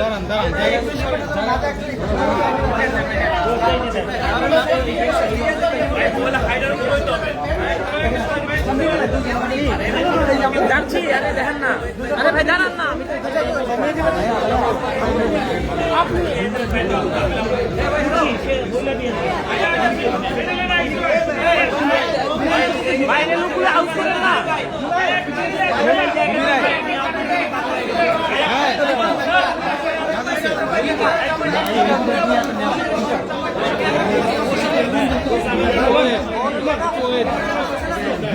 দাঁড়ান যাচ্ছি আরে দেখেন না। আরে ভাই দাঁড়ান না বাইরে লোকগুলো আউট করেন না।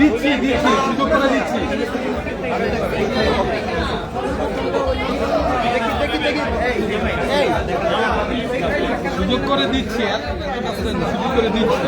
দিচ্ছি দিচ্ছি সুযোগ করে দিচ্ছি। সুযোগ করে দিচ্ছি সুযোগ করে দিচ্ছি।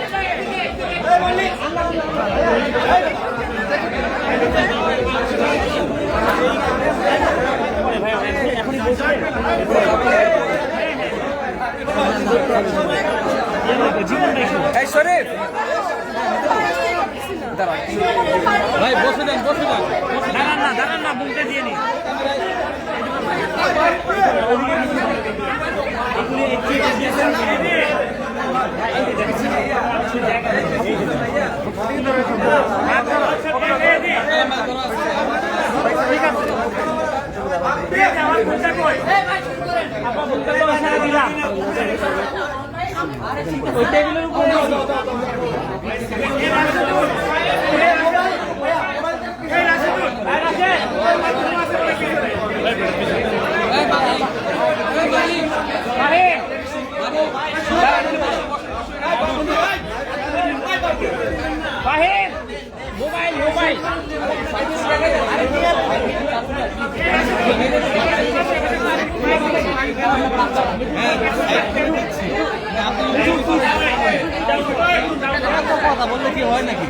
ভাই, বসে যান বসে যান দাঁড়ান না দাঁড়ান না বুকটা দিয়ে নি। ওই টেবিলের উপরে বাহির মোবাইল মোবাইল হয় নাকি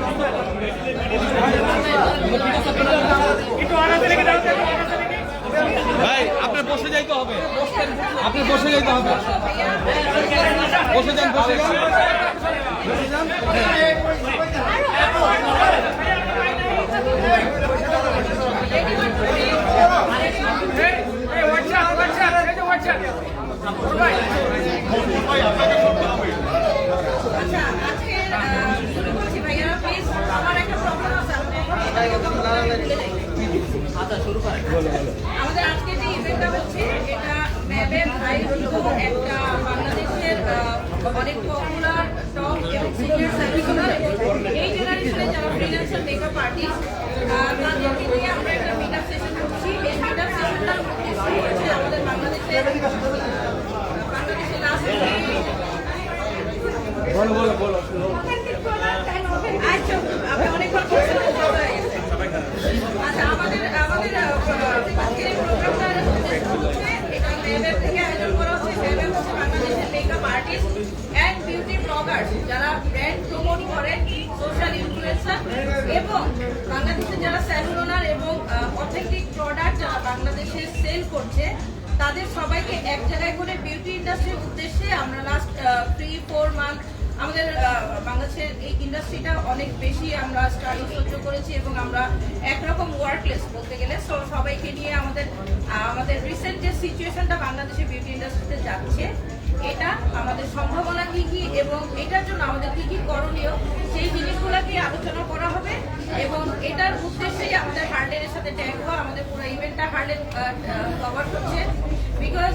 ভাই, আপনার বসে যাইতে হবে। আপনি বসে যাইতে হবে। বসে যান বসে যান। আচ্ছা আজকে শুরু করছি ভাইয়া প্লিজ আমার একটা প্রবলেম আছে আপনি আচ্ছা শুরু করেন আমাদের আজকে যে ইভেন্টটা হচ্ছে এটা ম্যাবের আয়োজিত একটা বাংলাদেশের অনেক আমরা একটা আমাদের বাংলাদেশের লাস্ট আচ্ছা, আপনি অনেকবার বলছেন, কথা হয়ে গেছে। আচ্ছা, আমাদের আমাদের আহ, আজকের এই প্রোগ্রামটার উদ্দেশ্য হচ্ছে, এটা ম্যাবের থেকে আয়োজন করা হচ্ছে। ম্যাবের হচ্ছে বাংলাদেশের makeup artist and beauty bloggers, যারা brand promote করে, social influencer এবং বাংলাদেশের যারা salon owner এবং আহ, authentic product যারা বাংলাদেশে সেল করছে, তাদের সবাইকে এক জায়গায় করে বিউটি ইন্ডাস্ট্রির উদ্দেশ্যে আমরা লাস্ট থ্রি ফোর মান্থ আমাদের বাংলাদেশের এই ইন্ডাস্ট্রিটা অনেক বেশি আমরা স্ট্রাগল সহ্য করেছি এবং আমরা একরকম ওয়ার্কলেস বলতে গেলে। সো সবাইকে নিয়ে আমাদের আমাদের রিসেন্ট যে সিচুয়েশনটা বাংলাদেশের বিউটি ইন্ডাস্ট্রিতে যাচ্ছে এটা আমাদের সম্ভাবনা কি কি এবং এটার জন্য আমাদের কি কি করণীয়, সেই জিনিসগুলোকে আলোচনা করা হবে এবং এটার উদ্দেশ্যেই আমাদের হার্ডের সাথে ট্যাগ হওয়া, আমাদের পুরো ইভেন্টটা হার্লেন কভার করছে বিকজ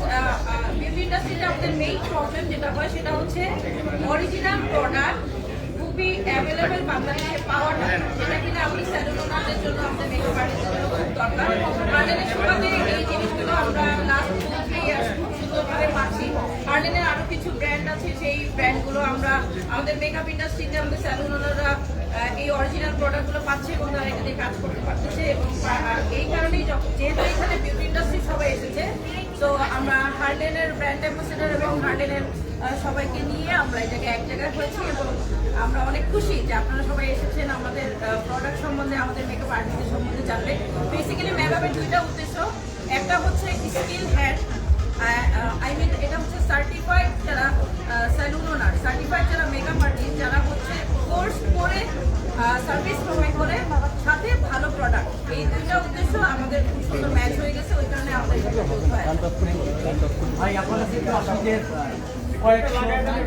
বিউটি ইন্ডাস্ট্রিতে আমাদের মেইন প্রবলেম যেটা হয়, সেটা হচ্ছে অরিজিনাল প্রোডাক্ট খুবই অ্যাভেলেবেল বাংলাদেশে পাওয়াটা যেটা কিনা আমাদের স্যালুন ওনারদের জন্য, আমাদের মেকআপ আর্টিস্টের জন্য খুব দরকার। হার্লেনের সুবাদে এই জিনিসগুলো আমরা লাস্ট থ্রি ইয়ার্স খুব পাচ্ছি হার্লেনের আরও কিছু ব্র্যান্ড আছে, সেই ব্র্যান্ডগুলো আমরা আমাদের মেকআপ ইন্ডাস্ট্রিতে আমাদের স্যালুন ওনাররা এই অরিজিনাল প্রোডাক্টগুলো পাচ্ছে এবং তারা এটা কাজ করতে পারতেছে এবং এই কারণেই যেহেতু এখানে বিউটি ইন্ডাস্ট্রি সবাই এসেছে তো আমরা হার্লেনের ব্র্যান্ড অ্যাম্বাসেডার এবং হার্লেনের সবাইকে নিয়ে আমরা এটাকে এক জায়গায় হয়েছি এবং আমরা অনেক খুশি যে আপনারা সবাই এসেছেন আমাদের প্রোডাক্ট সম্বন্ধে, আমাদের মেকআপ আর্টিস্টের সম্বন্ধে জানবে বেসিক্যালি মেকআপের দুইটা উদ্দেশ্য। একটা হচ্ছে স্কিল হ্যান্ড আই মিন এটা হচ্ছে সার্টিফাইড যারা স্যালুন ওনার সার্টিফাইড যারা মেকআপ আর্টিস্ট যারা হচ্ছে কোর্স করে সার্ভিস প্রোভাইড করে সাথে ভালো প্রোডাক্ট এই দুইটা উদ্দেশ্য আমাদের খুব সুন্দর ম্যাচ হয়ে গেছে ওই কারণে আমাদের ভাই আপনারা কয়েকশো ব্লগার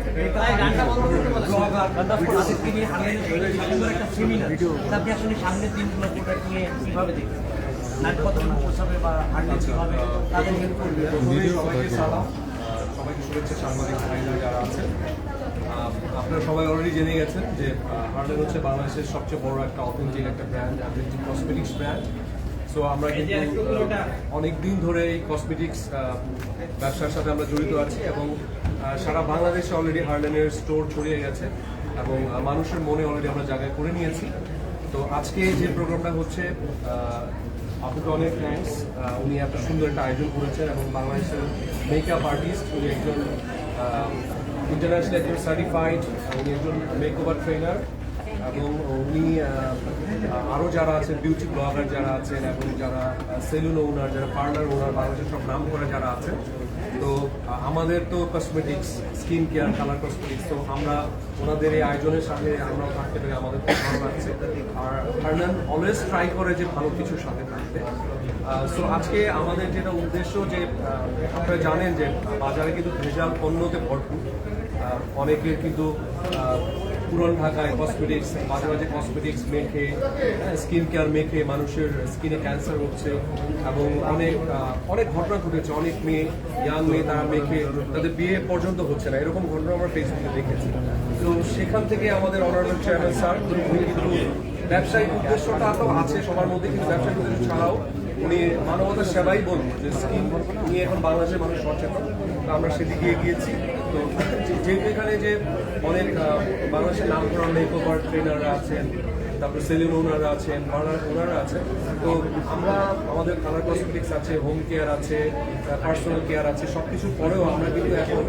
নিয়ে সেমিনার আপনি আসলে সামনের দিনগুলো নিয়ে কীভাবে দেখবেন? সবাইকে সাংবাদিক যারা আছেন আপনারা সবাই অলরেডি জেনে গেছেন যে হার্লেন হচ্ছে বাংলাদেশের সবচেয়ে বড় একটা অথেন্টিক একটা brand authentic cosmetics brand so আমরা অনেক দিন ধরে এই কসমেটিক্স ব্যবসার সাথে আমরা জড়িত আছি এবং সারা বাংলাদেশে অলরেডি হার্লেনের স্টোর ছড়িয়ে গেছে এবং মানুষের মনে অলরেডি আমরা জায়গায় করে নিয়েছি তো আজকে যে প্রোগ্রামটা হচ্ছে আপনাকে অনেক থ্যাংকস উনি এত সুন্দর একটা আয়োজন করেছেন এবং বাংলাদেশের মেকআপ আর্টিস্ট উনি একজন ইন্টারন্যাশনাল একজন সার্টিফাইড উনি একজন মেকওভার ট্রেনার এবং উনি আরও যারা আছেন বিউটি ব্লগার যারা আছেন এবং যারা সেলুন ওনার যারা পার্লার ওনার বাংলাদেশের সব নাম করা যারা আছেন, তো আমাদের তো cosmetics skin care colour cosmetics তো আমরা ওনাদের এই আয়োজনের সাথে আমরাও থাকতে পারি আমাদের খুব ভালো লাগছে। আর হার্নান অলওয়েজ ট্রাই করে যে ভালো কিছুর সাথে থাকতে। সো আজকে আমাদের যেটা উদ্দেশ্য যে আপনারা জানেন যে বাজারে কিন্তু ভেজাল পণ্যতে ভরপুর। অনেকের কিন্তু পুরন ঢাকায় কসমেটিক্স মাঝে মাঝে কসমেটিক্স মেখে স্কিন কেয়ার মেখে মানুষের স্কিনে ক্যান্সার হচ্ছে এবং অনেক অনেক ঘটনা ঘটেছে। অনেক মেয়ে ইয়াং মেয়ে তারা মেখে তাদের বিয়ে পর্যন্ত হচ্ছে না। এরকম ঘটনা আমরা ফেসবুকে দেখেছি। তো সেখান থেকে আমাদের অনারেবল চেয়ারম্যান স্যার ব্যবসায়িক উদ্দেশ্যটা তো আছে সবার মধ্যে, কিন্তু ব্যবসায়িক উদ্দেশ্য ছাড়াও উনি মানবতার সেবাই বলব যে স্কিম নিয়ে এখন বাংলাদেশের মানুষ সচেতন। আমরা সেদিকে এগিয়েছি। তো যে- এখানে যে অনেক বাংলাদেশের নাম করা মেকওভার ট্রেনাররা আছেন, তারপরে সেলুন ওনাররা আছেন পার্লার ওনাররা আছেন তো আমরা, আমাদের কালার কসমেটিক্স আছে হোম কেয়ার আছে পার্সোনাল কেয়ার আছে সব কিছুর পরেও আমরা কিন্তু এখন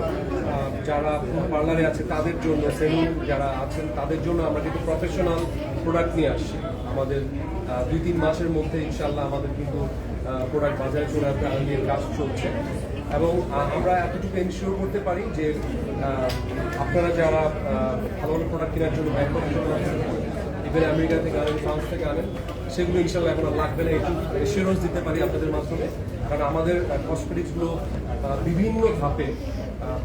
যারা পার্লারে আছে, তাদের জন্য সেলুন যারা আছেন, তাদের জন্য আমরা কিন্তু প্রফেশনাল প্রোডাক্ট নিয়ে আসছি। আমাদের দুই তিন মাসের মধ্যে ইনশাল্লাহ আমাদের কিন্তু প্রোডাক্ট বাজারে চলে আসবে নিয়ে কাজ চলছে। এবং আমরা এতটুকু এনশিওর করতে পারি যে আপনারা যারা ভালো ভালো প্রোডাক্ট কেনার জন্য ব্যাংক ইভেন আমেরিকা থেকে আনেন, ফ্রান্স থেকে আনেন, সেগুলো ইনশাল্লাহ এখন লাগবে না, একটু এসিওরেন্স দিতে পারি আপনাদের মাধ্যমে। কারণ আমাদের কসমেটিক্সগুলো বিভিন্ন ধাপে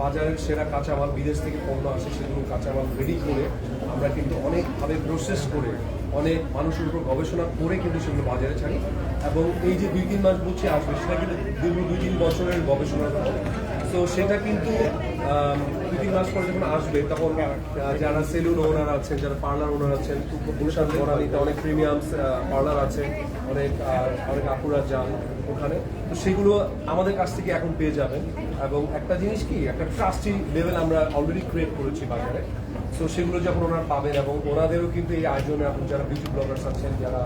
বাজারের সেরা কাঁচামাল বিদেশ থেকে পণ্য আসে, সেগুলো কাঁচামাল রেডি করে আমরা কিন্তু অনেকভাবে প্রসেস করে, অনেক মানুষের উপর গবেষণা করে কিন্তু সেগুলো বাজারে ছাড়ি। এবং এই যে দুই তিন মাস বুঝছে আসবে, সেটা কিন্তু দীর্ঘ দুই তিন বছরের গবেষণার ফল। তো সেটা কিন্তু দুই তিন মাস পরে যখন আসবে, তখন যারা সেলুন ওনার আছেন যারা পার্লার ওনার আছেন গুলশান বনানীতে অনেক প্রিমিয়াম পার্লার আছে, অনেক অনেক আপুরা যান। ওখানে। তো সেগুলো আমাদের কাছ থেকে এখন পেয়ে যাবেন। এবং একটা জিনিস কি, একটা ট্রাস্টি লেভেল আমরা অলরেডি ক্রিয়েট করেছি বাজারে। সো সেগুলো যখন ওনারা পাবেন এবং ওনাদেরও কিন্তু এই আয়োজনে এখন যারা বিউটি ব্লগার্স আছেন, যারা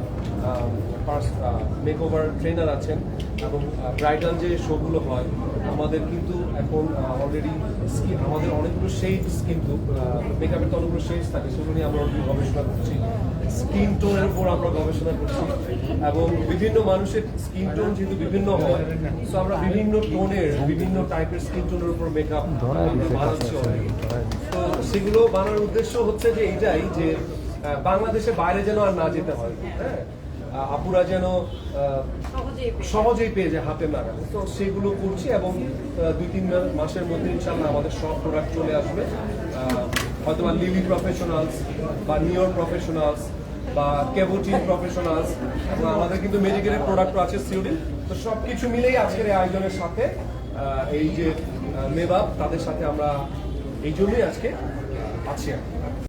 মেকওভার ট্রেনার আছেন এবং ব্রাইডাল যে শোগুলো হয়, আমাদের কিন্তু এখন অলরেডি স্কিন আমাদের অনেকগুলো শেডস কিন্তু মেকআপের তো অনেকগুলো শেডস থাকে, সেগুলো নিয়ে আমরা গবেষণা করছি। স্কিন টোনের উপর আমরা গবেষণা করছি এবং বিভিন্ন মানুষের স্কিন টোন যেহেতু বিভিন্ন হয় সো আমরা বিভিন্ন টোনের বিভিন্ন টাইপের স্কিন টোনের উপর মেকআপ বানাচ্ছি তো সেগুলো বানানোর উদ্দেশ্য হচ্ছে যে এইটাই যে বাংলাদেশে বাইরে যেন আর না যেতে হয় হ্যাঁ? আপুরা যেন আহ, সহজেই পেয়ে যায়। হাতে নাগালে। তো সেগুলো করছি এবং দুই তিন মাসের মধ্যে ইনশাল্লাহ আমাদের সব প্রোডাক্ট চলে আসবে। আহ, হয়তো বা লিলি প্রফেশনালস বা নিয়র প্রফেশনালস বা কেবোটিন প্রফেশনালস, এবং আমাদের কিন্তু মেডিকেলের প্রোডাক্টও আছে সিউডিন তো সব কিছু মিলেই আজকের এই আয়োজনের সাথে এই যে মেবাব, তাদের সাথে আমরা এই জন্যই আজকে আছি আর।